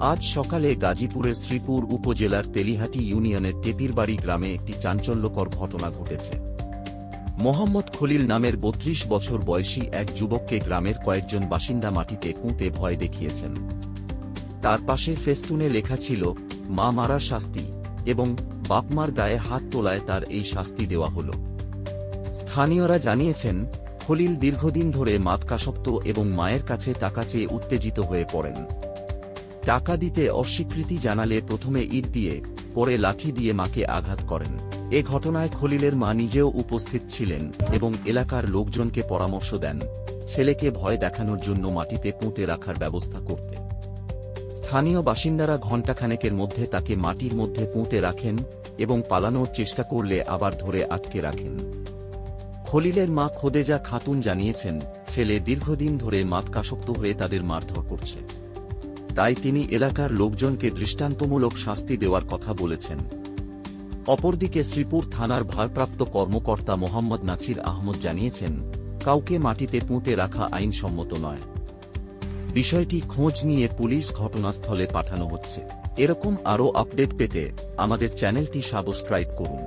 আজ সকালে গাজীপুরের শ্রীপুর উপজেলার তেলিহাটি ইউনিয়নের টেপিরবাড়ি গ্রামে একটি চাঞ্চল্যকর ঘটনা ঘটেছে। মোহাম্মদ খলিল নামের বত্রিশ বছর বয়সী এক যুবককে গ্রামের কয়েকজন বাসিন্দা মাটিতে কুঁতে ভয় দেখিয়েছেন। তার পাশে ফেস্টুনে লেখা ছিল, মা মারার শাস্তি এবং বাপমার গায়ে হাত তোলায় তার এই শাস্তি দেওয়া হল। স্থানীয়রা জানিয়েছেন, খলিল দীর্ঘদিন ধরে মাতকাসক্ত এবং মায়ের কাছে টাকা চেয়ে উত্তেজিত হয়ে পড়েন। টাকা দিতে অস্বীকৃতি জানালে প্রথমে ইট দিয়ে, পরে লাঠি দিয়ে মাকে আঘাত করেন। এ ঘটনায় খলিলের মা নিজেও উপস্থিত ছিলেন এবং এলাকার লোকজনকে পরামর্শ দেন। ছেলেকে ভয় দেখানোর জন্য মাটিতে পুঁতে রাখার ব্যবস্থা করতে। স্থানীয় বাসিন্দারা ঘণ্টাখানেকের মধ্যে তাকে মাটির মধ্যে পুঁতে রাখেন এবং পালানোর চেষ্টা করলে আবার ধরে আটকে রাখেন। খলিলের মা খোদেজা খাতুন জানিয়েছেন, ছেলে দীর্ঘদিন ধরে মাতকাসক্ত হয়ে তাদের মারধর করছে। তাই তিনি এলাকার লোকজনকে দৃষ্টান্তমূলক শাস্তি দেওয়ার কথা বলেছেন। অপরদিকে শ্রীপুর থানার ভারপ্রাপ্ত কর্মকর্তা মোহাম্মদ নাছির আহমদ জানিয়েছেন, কাউকে মাটিতে পুঁতে রাখা আইনসম্মত নয়। বিষয়টি খোঁজ নিয়ে পুলিশ ঘটনাস্থলে পাঠানো হচ্ছে। এরকম আরও আপডেট পেতে আমাদের চ্যানেলটি সাবস্ক্রাইব করুন।